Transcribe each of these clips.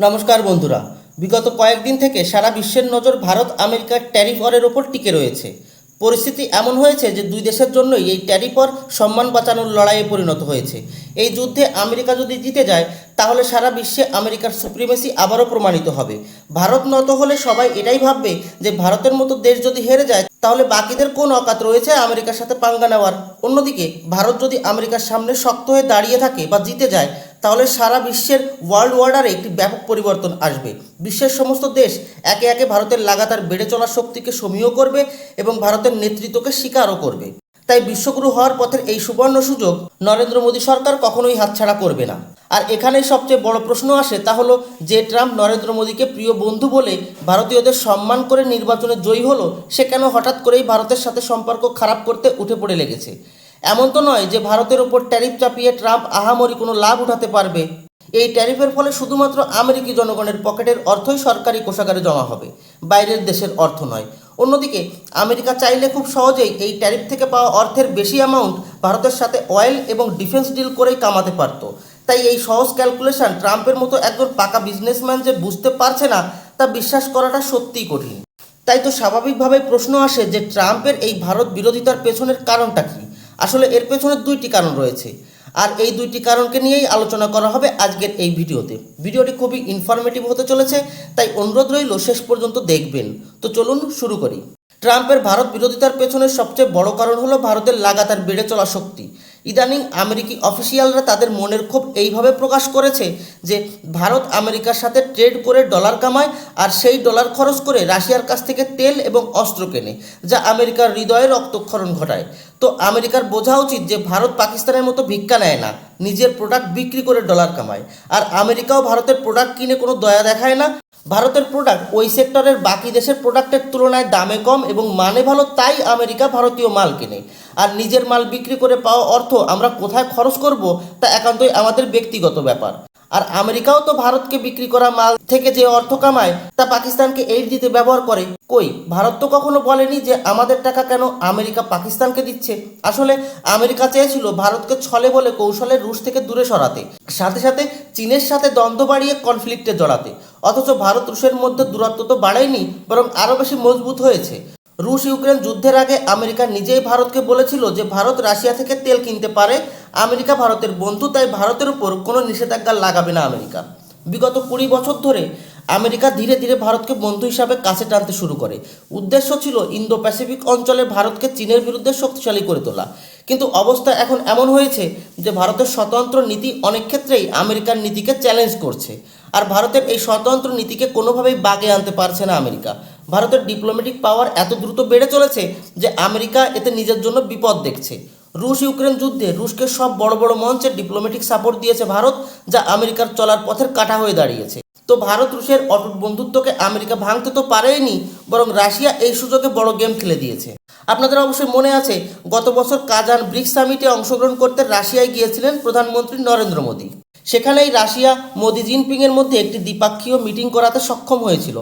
নমস্কার বন্ধুরা। বিগত কয়েকদিন থেকে সারা বিশ্বের নজর ভারত আমেরিকার ট্যারিফ ওয়ারের ওপর টিকে রয়েছে। পরিস্থিতি এমন হয়েছে যে দুই দেশের জন্যই এই ট্যারিফ ওয়ার সম্মান বাঁচানোর লড়াইয়ে পরিণত হয়েছে। এই যুদ্ধে আমেরিকা যদি জিতে যায়, তাহলে সারা বিশ্বে আমেরিকার সুপ্রিমেসি আবারও প্রমাণিত হবে। ভারত নত হলে সবাই এটাই ভাববে যে ভারতের মতো দেশ যদি হেরে যায়, তাহলে বাকিদের কোন অকাত রয়েছে আমেরিকার সাথে পাঙ্গা নেওয়ার? অন্যদিকে, ভারত যদি আমেরিকার সামনে শক্ত হয়ে দাঁড়িয়ে থাকে বা জিতে যায় তাহলে সারা বিশ্বের ওয়ার্ল্ড অর্ডারে একটি ব্যাপক পরিবর্তন আসবে। বিশ্বের সমস্ত দেশ একে একে ভারতের লাগাতার বেড়ে চলা শক্তিকে সমীহ করবে এবং ভারতের নেতৃত্বকে স্বীকারও করবে। তাই বিশ্বগুরু হওয়ার পথের এই সুবর্ণ সুযোগ নরেন্দ্র মোদী সরকার কখনোই হাতছাড়া করবে না। আর এখানেই সবচেয়ে বড় প্রশ্ন আসে তা হলো যে ট্রাম্প নরেন্দ্র মোদীকে প্রিয় বন্ধু বলে ভারতীয়দের সম্মান করে নির্বাচনে জয়ী হলো, সে কেন হঠাৎ করেই ভারতের সাথে সম্পর্ক খারাপ করতে উঠে পড়ে লেগেছে? এমন তো নয় যে ভারতের ওপর ট্যারিফ চাপিয়ে ট্রাম্প আহামরি কোনো লাভ উঠাতে পারবে। এই ট্যারিফের ফলে শুধুমাত্র আমেরিকি জনগণের পকেটের অর্থই সরকারি কোষাগারে জমা হবে, বাইরের দেশের অর্থ নয়। অন্যদিকে, আমেরিকা চাইলে খুব সহজেই এই ট্যারিফ থেকে পাওয়া অর্থের বেশি অ্যামাউন্ট ভারতের সাথে অয়েল এবং ডিফেন্স ডিল করেই কামাতে পারত। তাই এই সহজ ক্যালকুলেশন ট্রাম্পের মতো একজন পাকা বিজনেসম্যান যে বুঝতে পারছে না, তা বিশ্বাস করাটা সত্যিই কঠিন। তাই তো স্বাভাবিকভাবেই প্রশ্ন আসে যে ট্রাম্পের এই ভারত বিরোধিতার পেছনের কারণটা কী? আসলে এর পেছনে দুইটি কারণ রয়েছে। আর এই দুইটি কারণকে নিয়েই আলোচনা করা হবে আজকের এই ভিডিওতে। ভিডিওটি খুবই ইনফরমেটিভ হতে চলেছে, তাই অনুরোধ রইল শেষ পর্যন্ত দেখবেন। তো চলুন শুরু করি। ট্রাম্পের ভারত বিরোধিতার পেছনের সবচেয়ে বড় কারণ হলো ভারতের লাগাতার বেড়ে চলা শক্তি। ইদানিং আমেরিকি অফিসিয়ালরা তাদের মনের ক্ষোভ এইভাবে প্রকাশ করেছে যে, ভারত আমেরিকার সাথে ট্রেড করে ডলার কামায় আর সেই ডলার খরচ করে রাশিয়ার কাছ থেকে তেল এবং অস্ত্র কেনে, যা আমেরিকার হৃদয়ে রক্তক্ষরণ ঘটায়। তো আমেরিকার বোঝা উচিত যে ভারত পাকিস্তানের মতো ভিক্ষা নেয় না, নিজের প্রোডাক্ট বিক্রি করে ডলার কামায়। আর আমেরিকাও ভারতের প্রোডাক্ট কিনে কোনো দয়া দেখায় না। ভারতের প্রোডাক্ট ওই সেক্টরের বাকি দেশের প্রোডাক্টের তুলনায় দামে কম এবং মানে ভালো তাই আমেরিকা ভারতীয় মাল কেনে। আর নিজের মাল বিক্রি করে পাওয়া অর্থ আমরা কোথায় খরচ করব তা একান্তই আমাদের ব্যক্তিগত ব্যাপার। আর আমেরিকাও তো ভারতকে বিক্রি করা মাল থেকে যে অর্থ কামায়, তা পাকিস্তানকে এইড দিতে ব্যবহার করে। কই, ভারত তো কখনো বলেনি যে আমাদের টাকা কেন আমেরিকা পাকিস্তানকে দিচ্ছে? আসলে আমেরিকা চেয়েছিল ভারতকে ছলে বলে কৌশলে রুশ থেকে দূরে সরাতে, সাথে সাথে চীনের সাথে দ্বন্দ্ব বাড়িয়ে কনফ্লিক্টে জড়াতে। অথচ ভারত রুশের মধ্যে দূরত্ব তো বাড়ায়নি বরং আরও বেশি মজবুত হয়েছে। রুশ ইউক্রেন যুদ্ধের আগে আমেরিকা নিজেই ভারতকে বলেছিল যে ভারত রাশিয়া থেকে তেল কিনতে পারে। আমেরিকা ভারতের বন্ধু, তাই ভারতের উপর কোনো নিষেধাজ্ঞা লাগাবে না আমেরিকা। বিগত কুড়ি বছর ধরে আমেরিকা ধীরে ধীরে ভারতকে বন্ধু হিসাবে কাছে টানতে শুরু করে। উদ্দেশ্য ছিল ইন্দো প্যাসিফিক অঞ্চলে ভারতকে চীনের বিরুদ্ধে শক্তিশালী করে তোলা। কিন্তু অবস্থা এখন এমন হয়েছে যে ভারতের স্বতন্ত্র নীতি অনেক ক্ষেত্রেই আমেরিকার নীতিকে চ্যালেঞ্জ করছে। আর ভারতের এই স্বতন্ত্র নীতিকে কোনোভাবেই বাগে আনতে পারছে না আমেরিকা। ভারতের ডিপ্লোম্যাটিক পাওয়ার এত দ্রুত বেড়ে চলেছে যে আমেরিকা এতে নিজের জন্য বিপদ দেখছে। রুশ ইউক্রেন যুদ্ধে রুশকে সব বড় বড় মঞ্চে ডিপ্লোম্যাটিক সাপোর্ট দিয়েছে ভারত, যা আমেরিকার চলার পথের কাটা হয়ে দাঁড়িয়েছে। তো ভারত রুশের অটুট বন্ধুত্বকে আমেরিকা ভাঙতে তো পারেনি, বরং রাশিয়া এই সুযোগে বড় গেম খেলে দিয়েছে। আপনাদের অবশ্যই মনে আছে, গত বছর কাজান ব্রিক্স সামিটে অংশগ্রহণ করতে রাশিয়ায় গিয়েছিলেন প্রধানমন্ত্রী নরেন্দ্র মোদী। সেখানেই রাশিয়া মোদি জিনপিংয়ের মধ্যে একটি দ্বিপাক্ষীয় মিটিং করাতে সক্ষম হয়েছিল।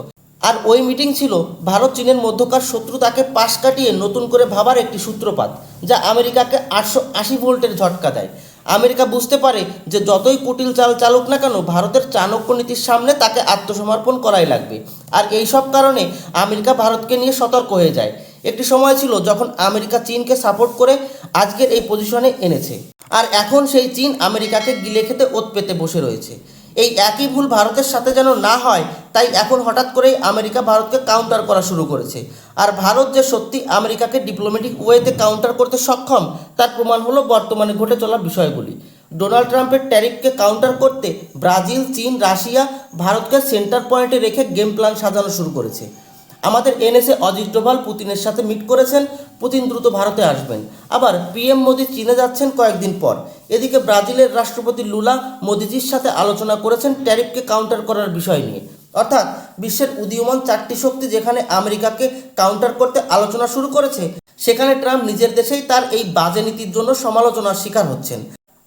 আর ওই মিটিং ছিল ভারত চীনের মধ্যকার শত্রুতাকে পাশ কাটিয়ে নতুন করে ভাবার একটি সূত্রপাত, যা আমেরিকাকে আটশো আশি ভোল্টের ঝটকা দেয়। আমেরিকা বুঝতে পারে যে যতই কুটিল চাল চালুক না কেন, ভারতের চাণক্য নীতির সামনে তাকে আত্মসমর্পণ করাই লাগবে। আর এই সব কারণে আমেরিকা ভারতকে নিয়ে সতর্ক হয়ে যায়। একটি সময় ছিল যখন আমেরিকা চীনকে সাপোর্ট করে আজকের এই পজিশনে এনেছে। আর এখন সেই চীন আমেরিকাকে গিলে খেতে ওত পেতে বসে রয়েছে। এই একই ভুল ভারতের সাথে যেন না হয়, তাই এখন হঠাৎ করেই আমেরিকা ভারতকে কাউন্টার করা শুরু করেছে। আর ভারত যে সত্যি আমেরিকাকে ডিপ্লোম্যাটিক ওয়েতে কাউন্টার করতে সক্ষম, তার প্রমাণ হলো বর্তমানে ঘটে চলা বিষয়গুলি। ডোনাল্ড ট্রাম্পের ট্যারিফকে কাউন্টার করতে ব্রাজিল, চীন, রাশিয়া ভারতকে সেন্টার পয়েন্টে রেখে গেম প্ল্যান সাজানো শুরু করেছে। আমাদের এনএসএ অজিত ডোভাল পুতিনের সাথে মিট করেছেন, পুতিন দ্রুত ভারতে আসবেন। আবার পিএম মোদি চীনে যাচ্ছেন কয়েকদিন পর। এদিকে ব্রাজিলের রাষ্ট্রপতি লুলা মোদিজির সাথে আলোচনা করেছেন ট্যারিফকে কাউন্টার করার বিষয় নিয়ে। অর্থাৎ বিশ্বের উদীয়মান চারটি শক্তি যেখানে আমেরিকাকে কাউন্টার করতে আলোচনা শুরু করেছে, সেখানে ট্রাম্প নিজের দেশেই তার এই বাজে নীতির জন্য সমালোচনার শিকার হচ্ছেন।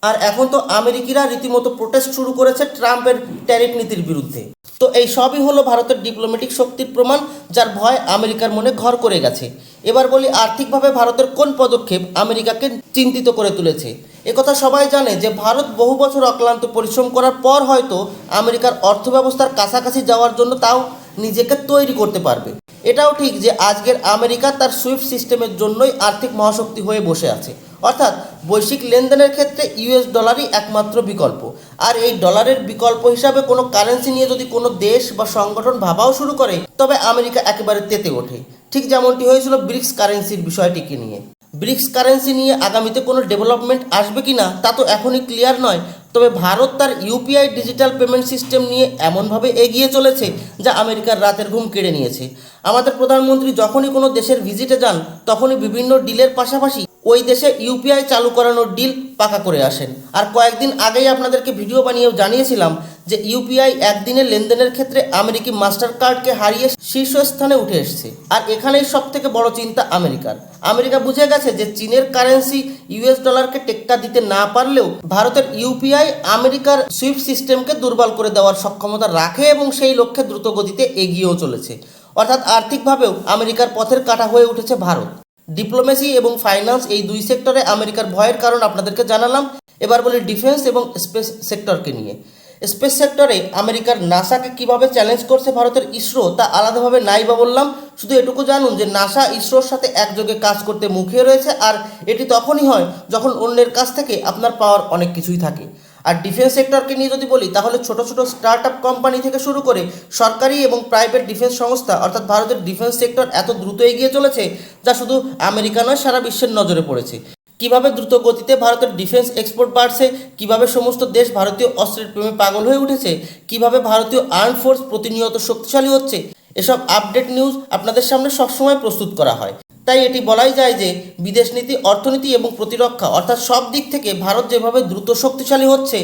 আর এখন তো আমেরিকিরা রীতিমতো প্রোটেস্ট শুরু করেছে ট্রাম্পের ট্যারিফ নীতির বিরুদ্ধে। তো এই সবই হলো ভারতের ডিপ্লোম্যাটিক শক্তির প্রমাণ, যার ভয় আমেরিকার মনে ঘর করে গেছে। এবার বলি, আর্থিকভাবে ভারতের কোন পদক্ষেপ আমেরিকাকে চিন্তিত করে তুলেছে? একথা সবাই জানে যে ভারত বহু বছর অক্লান্ত পরিশ্রম করার পর হয়তো আমেরিকার অর্থব্যবস্থার কাছাকাছি যাওয়ার জন্য তাও নিজেকে তৈরি করতে পারবে। এটাও ঠিক যে আজকের আমেরিকা তার সুইফট সিস্টেমের জন্যই আর্থিক মহাশক্তি হয়ে বসে আছে। অর্থাৎ বৈশ্বিক লেনদেনের ক্ষেত্রে ইউএস ডলারই একমাত্র বিকল্প। আর এই ডলারের বিকল্প হিসাবে কোনো কারেন্সি নিয়ে যদি কোনো দেশ বা সংগঠন ভাবাও শুরু করে, তবে আমেরিকা একেবারে তেতে ওঠে। ঠিক যেমনটি হয়েছিল ব্রিক্স কারেন্সির বিষয়টিকে নিয়ে। ব্রিক্স কারেন্সি নিয়ে আগামীতে কোনো ডেভেলপমেন্ট আসবে কি না তা তো এখনই ক্লিয়ার নয়। তবে ভারত তার ইউপিআই ডিজিটাল পেমেন্ট সিস্টেম নিয়ে এমনভাবে এগিয়ে চলেছে যা আমেরিকার রাতের ঘুম কেড়ে নিয়েছে। আমাদের প্রধানমন্ত্রী যখনই কোনো দেশের ভিজিটে যান, তখনই বিভিন্ন ডিলের পাশাপাশি ওই দেশে ইউপিআই চালু করানোর ডিল পাকা করে আসেন। আর কয়েকদিন আগেই আপনাদেরকে ভিডিও বানিয়েও জানিয়েছিলাম যে ইউপিআই একদিনে লেনদেনের ক্ষেত্রে আমেরিকি মাস্টার কার্ডকে হারিয়ে শীর্ষস্থানে উঠে এসেছে। আর এখানেই সব থেকে বড় চিন্তা আমেরিকার। আমেরিকা বুঝে গেছে যে চীনের কারেন্সি ইউএস ডলারকে টেক্কা দিতে না পারলেও ভারতের ইউপিআই আমেরিকার সুইফট সিস্টেমকে দুর্বল করে দেওয়ার সক্ষমতা রাখে এবং সেই লক্ষ্যে দ্রুত গতিতে এগিয়েও চলেছে। অর্থাৎ আর্থিকভাবেও আমেরিকার পথের কাটা হয়ে উঠেছে ভারত। ডিপ্লোমেসি এবং ফাইন্যান্স এই দুই সেক্টরে আমেরিকার ভয়ের কারণ আপনাদেরকে জানালাম। এবার বলি ডিফেন্স এবং স্পেস সেক্টরকে নিয়ে। স্পেস সেক্টরে আমেরিকার নাসাকে কীভাবে চ্যালেঞ্জ করছে ভারতের ইসরো তা আলাদাভাবে নাই বা বললাম। শুধু এটুকু জানুন যে নাসা ইসরোর সাথে একযোগে কাজ করতে মুখিয়ে রয়েছে। আর এটি তখনই হয় যখন অন্যের কাছ থেকে আপনার পাওয়ার অনেক কিছুই থাকে। আর ডিফেন্স সেক্টরকে নিয়ে যদি বলি, তাহলে ছোট ছোট স্টার্ট আপ কোম্পানি থেকে শুরু করে সরকারি এবং প্রাইভেট ডিফেন্স সংস্থা, অর্থাৎ ভারতের ডিফেন্স সেক্টর এত দ্রুত এগিয়ে চলেছে যা শুধু আমেরিকা নয়, সারা বিশ্বের নজরে পড়েছে। কীভাবে দ্রুত গতিতে ভারতের ডিফেন্স এক্সপোর্ট বাড়ছে, কীভাবে সমস্ত দেশ ভারতীয় অস্ত্রের প্রেমে পাগল হয়ে উঠেছে, কীভাবে ভারতীয় আর্ম ফোর্স প্রতিনিয়ত শক্তিশালী হচ্ছে, এসব আপডেট নিউজ আপনাদের সামনে সবসময় প্রস্তুত করা হয়। তাই এটি বলাই যায় যে বিদেশ নীতি, অর্থনীতি এবং প্রতিরক্ষা অর্থাৎ সব দিক থেকে ভারত যেভাবে দ্রুত শক্তিশালী হচ্ছে,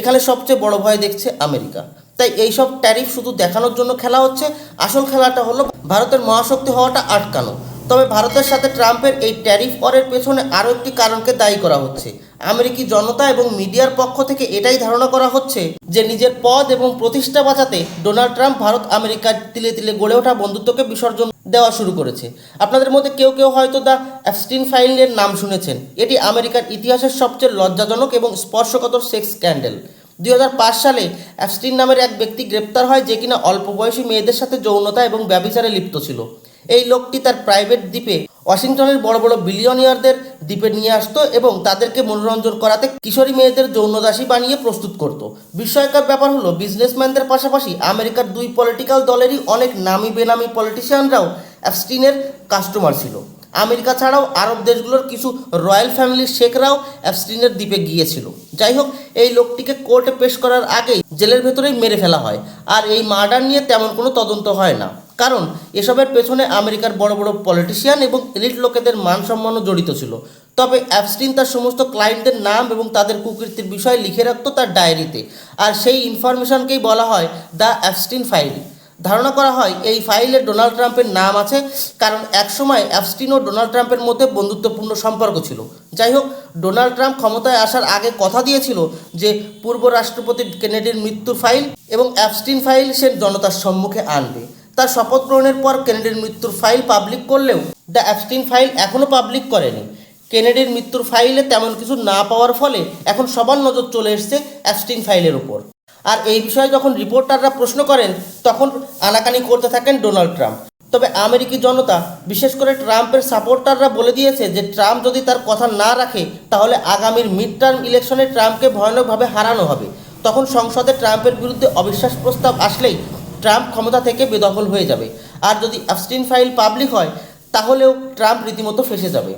এখানে সবচেয়ে বড় ভয় দেখছে আমেরিকা। তাই এইসব ট্যারিফ শুধু দেখানোর জন্য খেলা হচ্ছে, আসল খেলাটা হলো ভারতের মহাশক্তি হওয়াটা আটকানো। তবে ভারতের সাথে ট্রাম্পের এই ট্যারিফ ওয়ারের পেছনে আরও একটি কারণকে দায়ী করা হচ্ছে। আমেরিকি জনতা এবং মিডিয়ার পক্ষ থেকে এটাই ধারণা করা হচ্ছে যে নিজের পদ এবং প্রতিষ্ঠা বাঁচাতে ডোনাল্ড ট্রাম্প ভারত আমেরিকার তিলে তিলে গড়ে ওঠা বন্ধুত্বকে বিসর্জন দেওয়া শুরু করেছে। আপনাদের মধ্যে কেউ কেউ হয়তো দ্য অ্যাপস্টিন ফাইলের নাম শুনেছেন। এটি আমেরিকার ইতিহাসের সবচেয়ে লজ্জাজনক এবং স্পর্শকাতর সেক্স স্ক্যান্ডেল। দুই হাজার পাঁচ সালে অ্যাপস্টিন নামের এক ব্যক্তি গ্রেপ্তার হয় যে কিনা অল্প বয়সী মেয়েদের সাথে যৌনতা এবং ব্যবিচারে লিপ্ত ছিল। এই লোকটি তার প্রাইভেট দ্বীপে ওয়াশিংটনের বড় বড় বিলিয়নিয়ারদের দ্বীপে নিয়ে আসতো এবং তাদেরকে মনোরঞ্জন করাতে কিশোরী মেয়েদের যৌনদাসী বানিয়ে প্রস্তুত করত। বিস্ময়কর ব্যাপার হলো বিজনেসম্যানদের পাশাপাশি আমেরিকার দুই পলিটিক্যাল দলেরই অনেক নামি বেনামি পলিটিশিয়ানরাও অ্যাপস্টিনের কাস্টমার ছিল। আমেরিকা ছাড়াও আরব দেশগুলোর কিছু রয়্যাল ফ্যামিলির শেখরাও অ্যাপস্টিনের দ্বীপে গিয়েছিল। যাই হোক, এই লোকটিকে কোর্টে পেশ করার আগেই জেলের ভেতরেই মেরে ফেলা হয়। আর এই মার্ডার নিয়ে তেমন কোনো তদন্ত হয় না। কারণ এসবের পেছনে আমেরিকার বড় বড় পলিটিশিয়ান এবং এলিট লোকেদের মান সম্মানও জড়িত ছিল। তবে অ্যাপস্টিন তার সমস্ত ক্লায়েন্টদের নাম এবং তাদের কুকীর্তির বিষয় লিখে রাখত তার ডায়েরিতে। আর সেই ইনফরমেশনকেই বলা হয় দ্য অ্যাপস্টিন ফাইল ধারণা করা হয় এই ফাইলে ডোনাল্ড ট্রাম্পের নাম আছে, কারণ একসময় অ্যাপস্টিন ও ডোনাল্ড ট্রাম্পের মধ্যে বন্ধুত্বপূর্ণ সম্পর্ক ছিল। যাই হোক ডোনাল্ড ট্রাম্প ক্ষমতায় আসার আগে কথা দিয়েছিল যে পূর্ব রাষ্ট্রপতি কেনেডির মৃত্যুর ফাইল এবং অ্যাপস্টিন ফাইল সে জনতার সম্মুখে আনবে। তার শপথ গ্রহণের পর কেনেডির মৃত্যুর ফাইল পাবলিক করলেও দ্য অ্যাপস্টিন ফাইল এখনও পাবলিক করেনি। কেনেডির মৃত্যুর ফাইলে তেমন কিছু না পাওয়ার ফলে এখন সবার নজর চলে এসছে অ্যাপস্টিন ফাইলের উপর। আর এই বিষয়ে যখন রিপোর্টাররা প্রশ্ন করেন, তখন আনাকানি করতে থাকেন ডোনাল্ড ট্রাম্প। তবে আমেরিকি জনতা, বিশেষ করে ট্রাম্পের সাপোর্টাররা বলে দিয়েছে যে ট্রাম্প যদি তার কথা না রাখে, তাহলে আগামীর মিড টার্ম ইলেকশনে ট্রাম্পকে ভয়ানকভাবে হারানো হবে। তখন সংসদে ট্রাম্পের বিরুদ্ধে অবিশ্বাস প্রস্তাব আসলেই ট্রাম্প ক্ষমতা থেকে বেদখল হয়ে যাবে। আর যদি অ্যাপস্টিন ফাইল পাবলিক হয়, তাহলেও ট্রাম্প রীতিমতো ফেসে যাবে।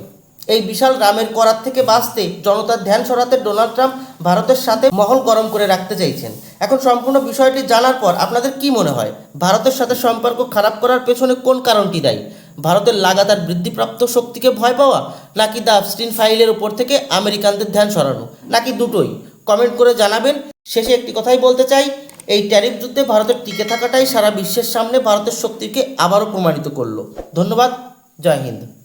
এই বিশাল রামের করার থেকে বাঁচতে জনতার ধ্যান সরাতে ডোনাল্ড ট্রাম্প ভারতের সাথে মহল গরম করে রাখতে চাইছেন। এখন সম্পূর্ণ বিষয়টি জানার পর আপনাদের কি মনে হয়, ভারতের সাথে সম্পর্ক খারাপ করার পেছনে কোন কারণটি দায়ী? ভারতের লাগাতার বৃদ্ধিপ্রাপ্ত শক্তিকে ভয় পাওয়া, নাকি দ্য অ্যাপস্টিন ফাইলের উপর থেকে আমেরিকানদের ধ্যান সরানো? নাকি দুটোই? কমেন্ট করে জানাবেন। শেষে একটি কথাই বলতে চাই এই ট্যারিফ যুদ্ধে ভারতের টিকে থাকাটাই সারা বিশ্বের সামনে ভারতের শক্তিকে আবারও প্রমাণিত করল। ধন্যবাদ। জয় হিন্দ।